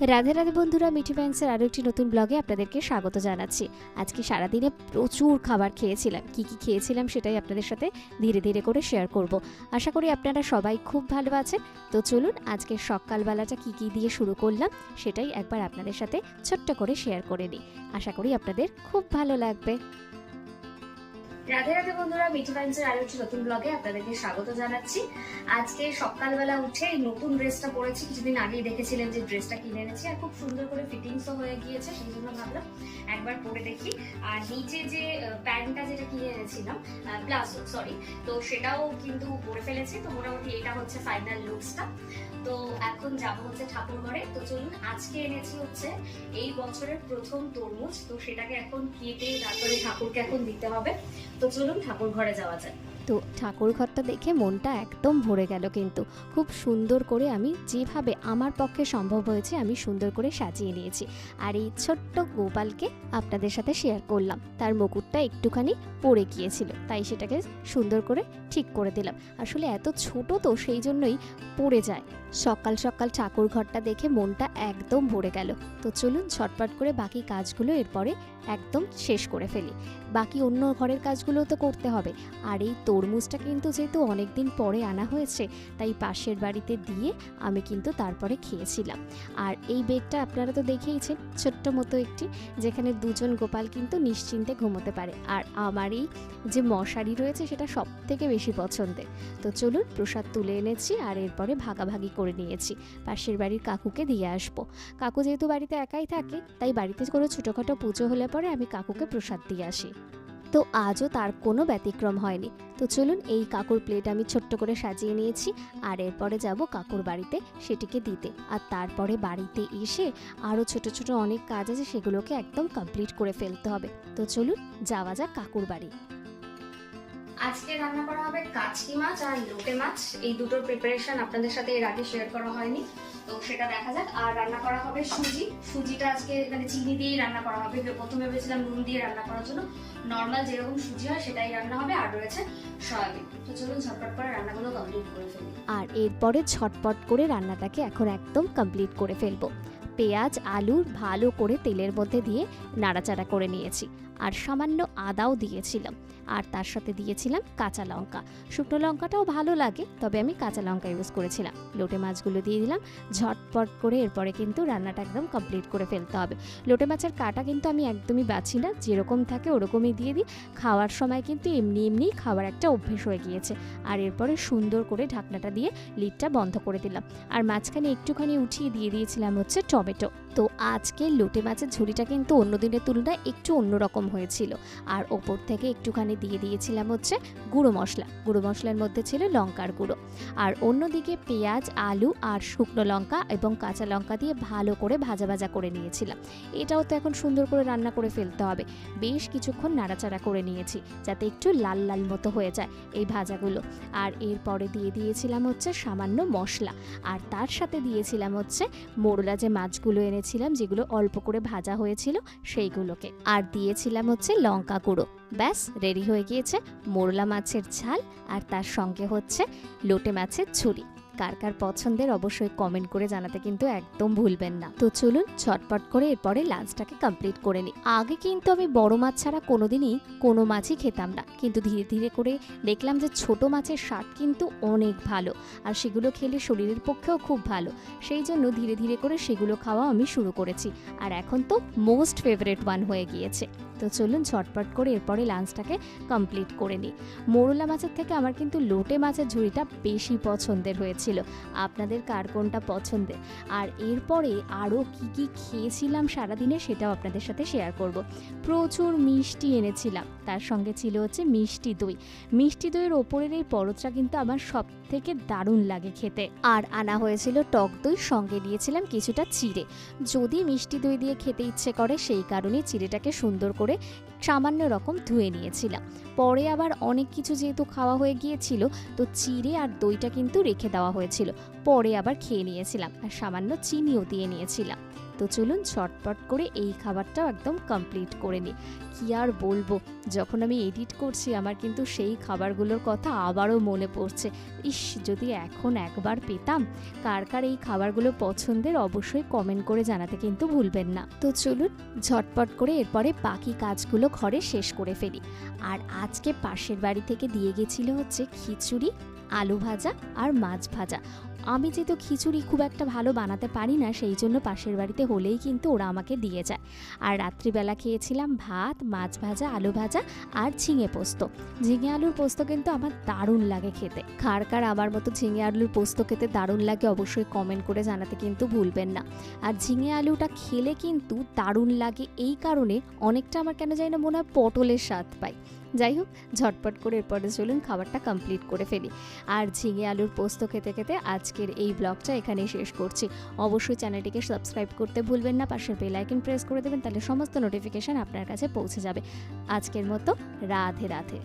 রাধে রাধে বন্ধুরা, মিঠি ব্যাংসের আরও একটি নতুন ব্লগে আপনাদেরকে স্বাগত জানাচ্ছি। আজকে সারাদিনে প্রচুর খাবার খেয়েছিলাম। কি কি খেয়েছিলাম সেটাই আপনাদের সাথে ধীরে ধীরে করে শেয়ার করব। আশা করি আপনারা সবাই খুব ভালো আছেন। তো চলুন আজকে সকালবেলাটা কি কি দিয়ে শুরু করলাম সেটাই একবার আপনাদের সাথে ছোট্ট করে শেয়ার করে নিই। আশা করি আপনাদের খুব ভালো লাগবে। রাধে রাধে বন্ধুরা মিঠি ব্যাংসের আরও একটি নতুন ব্লগে আপনাদেরকে স্বাগত জানাচ্ছি। আজকে সকালবেলা উঠে এই নতুন ড্রেসটা পরেছি। কিছুদিন আগেই দেখেছিলেন যে ড্রেসটা কিনে এনেছি আর খুব সুন্দর করে ফিটিংসও হয়ে গিয়েছে, সেই জন্য ভাবলাম একবার পরে দেখি। আর নিচে যে প্যান্টটা যেটা কিনে এনেছিলাম প্লাজো সরি তো সেটাও কিন্তু পরে ফেলেছি। তো মোটামুটি এটা হচ্ছে ফাইনাল লুকসটা তো এখন যাব হচ্ছে ঠাকুর ঘরে। তো চলুন, আজকে এনেছি হচ্ছে এই বছরের প্রথম তরমুজ। তো সেটাকে এখন কেটে তারপরে ঠাকুরকে এখন দিতে হবে। তো চলুন ঠাকুর ঘরে যাওয়া যায় তো ঠাকুর ঘরটা দেখে মনটা একদম ভরে গেল কিন্তু। খুব সুন্দর করে আমি যেভাবে আমার পক্ষে সম্ভব হয়েছে আমি সুন্দর করে সাজিয়ে নিয়েছি। আর এই ছোট্ট গোপালকে আপনাদের সাথে শেয়ার করলাম। তার মুকুটটা একটুখানি পড়ে গিয়েছিল, তাই সেটাকে সুন্দর করে ঠিক করে দিলাম। আসলে এত ছোট তো সেই জন্যই পড়ে যায়। সকাল সকাল ঠাকুর ঘরটা দেখে মনটা একদম ভরে গেল। তো চলুন ছটপট করে বাকি কাজগুলো এরপরে একদম শেষ করে ফেলি। বাকি অন্য ঘরের কাজগুলো তো করতে হবে। আর এই তরমুজটা কিন্তু যেহেতু অনেক দিন পরে আনা হয়েছে, তাই পাশের বাড়িতে দিয়ে আমি কিন্তু তারপরে খেয়েছিলাম। আর এই বেডটা আপনারা তো দেখেইছেন, ছোট্ট মতো একটি, যেখানে দুজন গোপাল কিন্তু নিশ্চিন্তে ঘুমোতে পারে। আর আমার এই যে মশারি রয়েছে, সেটা সব থেকে বেশি পছন্দের। তো চলুন প্রসাদ তুলে এনেছি আর এরপরে ভাগাভাগি করে নিয়েছি। পাশের বাড়ির কাকুকে দিয়ে আসব। কাকু যেহেতু বাড়িতে একাই থাকে, তাই বাড়িতে কোনো ছোটোখাটো পুজো হলে পরে আমি কাকুকে প্রসাদ দিয়ে আসি। তো আজও তার কোনো ব্যতিক্রম হয়নি। তো চলুন এই কাকুর প্লেট আমি ছোট্ট করে সাজিয়ে নিয়েছি আর এরপরে যাব কাকুর বাড়িতে সেটিকে দিতে। আর তারপরে বাড়িতে এসে আরও ছোট ছোট অনেক কাজ আছে সেগুলোকে একদম কমপ্লিট করে ফেলতে হবে। তো চলুন যাওয়া যাক কাকুর বাড়ি। আজকে রান্না করা হবে কাচকি মাছ আর লোটে মাছ। এই দুটোর প্রিপারেশন আপনাদের সাথে এর আগে শেয়ার করা হয়নি। তো সেটা দেখা যাক। আর রান্না করা হবে সুজি। সুজিটা আজকে মানে চিনি দিয়েই রান্না করা হবে। প্রথমে ভেবেছিলাম নুন দিয়ে রান্না করার জন্য। নর্মাল যেরকম সুজি হয় সেটাই রান্না হবে। আর রয়েছে সয়াবিন। তো চলুন ঝটপট করে রান্নাগুলো কমপ্লিট করে ফেলি। আর এরপরে ঝটপট করে রান্নাটাকে এখন একদম কমপ্লিট করে ফেলব। পেঁয়াজ, আলু ভালো করে তেলের মধ্যে দিয়ে নাড়াচাড়া করে নিয়েছি। আর সামান্য আদাও দিয়েছিলাম। আর তার সাথে দিয়েছিলাম কাঁচা লঙ্কা। শুকনো লঙ্কাটাও ভালো লাগে, তবে আমি কাঁচা লঙ্কা ইউজ করেছিলাম। লোটে মাছগুলো দিয়ে দিলাম, ঝটপট করে এরপরে কিন্তু রান্নাটা একদম কমপ্লিট করে ফেলতে হবে। লোটে মাছের কাটা কিন্তু আমি একদমই বাছি না, যেরকম থাকে ওরকমই দিয়ে দিই। খাওয়ার সময় কিন্তু এমনি এমনি খাওয়ার একটা অভ্যেস হয়ে গিয়েছে। আর এরপরে সুন্দর করে ঢাকনাটা দিয়ে লিডটা বন্ধ করে দিলাম। আর মাঝখানে একটুখানি উঠিয়ে দিয়ে দিয়েছিলাম হচ্ছে টমেটো। তো আজকে লোটে মাছের ঝুড়িটা কিন্তু অন্য দিনের তুলনায় একটু অন্যরকম হয়েছিল। আর ওপর থেকে একটুখানি দিয়ে দিয়েছিলাম হচ্ছে গুঁড়ো মশলা। গুঁড়ো মশলার মধ্যে ছিল লঙ্কার গুঁড়ো। আর অন্যদিকে পেঁয়াজ, আলু আর শুকনো লঙ্কা এবং কাঁচা লঙ্কা দিয়ে ভালো করে ভাজা ভাজা করে নিয়েছিলাম। এটাও তো এখন সুন্দর করে রান্না করে ফেলতে হবে। বেশ কিছুক্ষণ নাড়াচাড়া করে নিয়েছি যাতে একটু লাল লাল মতো হয়ে যায় এই ভাজাগুলো। আর এরপরে দিয়ে দিয়েছিলাম হচ্ছে সামান্য মশলা। আর তার সাথে দিয়েছিলাম হচ্ছে মোরলা যে মাছগুলো এনেছিলাম যেগুলো অল্প করে ভাজা হয়েছিল সেইগুলোকে। আর দিয়েছিলাম হচ্ছে লঙ্কা গুঁড়ো। ব্যাস, রেডি হয়ে গিয়েছে মোরলা মাছের ঝাল আর তার সঙ্গে হচ্ছে লোটে মাছের ঝুড়ি কার কার পছন্দের অবশ্যই কমেন্ট করে জানাতে কিন্তু একদম ভুলবেন না। তো চলুন ছটপট করে এরপরে লাঞ্চটাকে কমপ্লিট করে নিই। আগে কিন্তু আমি বড় মাছ ছাড়া কোনোদিনই কোনো মাছই খেতাম না। কিন্তু ধীরে ধীরে করে দেখলাম যে ছোট মাছের স্বাদ কিন্তু অনেক ভালো আর সেগুলো খেলে শরীরের পক্ষেও খুব ভালো। সেই জন্য ধীরে ধীরে করে সেগুলো খাওয়া আমি শুরু করেছি। আর এখন তো মোস্ট ফেভারেট ওয়ান হয়ে গিয়েছে। তো চলুন ঝটপট করে এরপরে লাঞ্চটাকে কমপ্লিট করে নিই। মোরলা মাছের থেকে আমার কিন্তু লোটে মাছের ঝুড়িটা বেশি পছন্দের হয়েছিল। আপনাদের কার কোনটা পছন্দের? আর এরপরে আরও কি কি খেয়েছিলাম সারাদিনে সেটাও আপনাদের সাথে শেয়ার করব। প্রচুর মিষ্টি এনেছিলাম। তার সঙ্গে ছিল হচ্ছে মিষ্টি দই। মিষ্টি দইয়ের ওপরের এই পরতটা কিন্তু আমার সব থেকে দারুণ লাগে খেতে। আর আনা হয়েছিল টক দই, সঙ্গে দিয়েছিলাম কিছুটা চিড়ে। যদি মিষ্টি দই দিয়ে খেতে ইচ্ছে করে, সেই কারণে চিড়েটাকে সুন্দর করে সামান্য রকম ধুয়ে নিয়েছিলাম। পরে আবার অনেক কিছু যেহেতু খাওয়া হয়ে গিয়েছিল, তো চিড়ে আর দইটা কিন্তু রেখে দেওয়া হয়েছিল। পরে আবার খেয়ে নিয়েছিলাম আর সামান্য চিনিও দিয়ে নিয়েছিলাম। তো চলুন ছটপট করে এই খাবারটাও একদম কমপ্লিট করে নিই। কী আর বলব? যখন আমি এডিট করছি, আমার কিন্তু সেই খাবারগুলোর কথা আবারও মনে পড়ছে। ইস, যদি এখন একবার পেতাম, কার কার এই খাবারগুলো পছন্দের অবশ্যই কমেন্ট করে জানাতে কিন্তু ভুলবেন না। তো চলুন ঝটপট করে এরপরে বাকি কাজগুলো ঘরে শেষ করে ফেলি। আর আজকে পাশের বাড়ি থেকে দিয়ে গেছিল হচ্ছে খিচুড়ি, আলু ভাজা আর মাছ ভাজা। আমি যেহেতু খিচুড়ি খুব একটা ভালো বানাতে পারি না, সেই জন্য পাশের বাড়িতে হলেই কিন্তু ওরা আমাকে দিয়ে যায়। আর রাত্রিবেলা খেয়েছিলাম ভাত, মাছ ভাজা, আলু ভাজা আর ঝিঙে পোস্ত। ঝিঙে আলুর পোস্ত কিন্তু আমার দারুণ লাগে খেতে। কার কার আমার মতো ঝিঙে আলুর পোস্ত খেতে দারুণ লাগে অবশ্যই কমেন্ট করে জানাতে কিন্তু ভুলবেন না। আর ঝিঙে আলুটা খেলে কিন্তু দারুণ লাগে, এই কারণে অনেকটা আমার কেন জানি না মনে হয় পটলের স্বাদ পাই। যাই হোক, ঝটপট করে এরপরে চলুন খাবারটা কমপ্লিট করে ফেলি। আর ঝিঙে আলুর পোস্ত খেতে খেতে আজকের এই ব্লগটা এখানেই শেষ করছি। অবশ্যই চ্যানেলটিকে সাবস্ক্রাইব করতে ভুলবেন না, পাশের বেল আইকন প্রেস করে দেবেন, তাহলে সমস্ত নোটিফিকেশান আপনার কাছে পৌঁছে যাবে। আজকের মতো রাধে রাধে।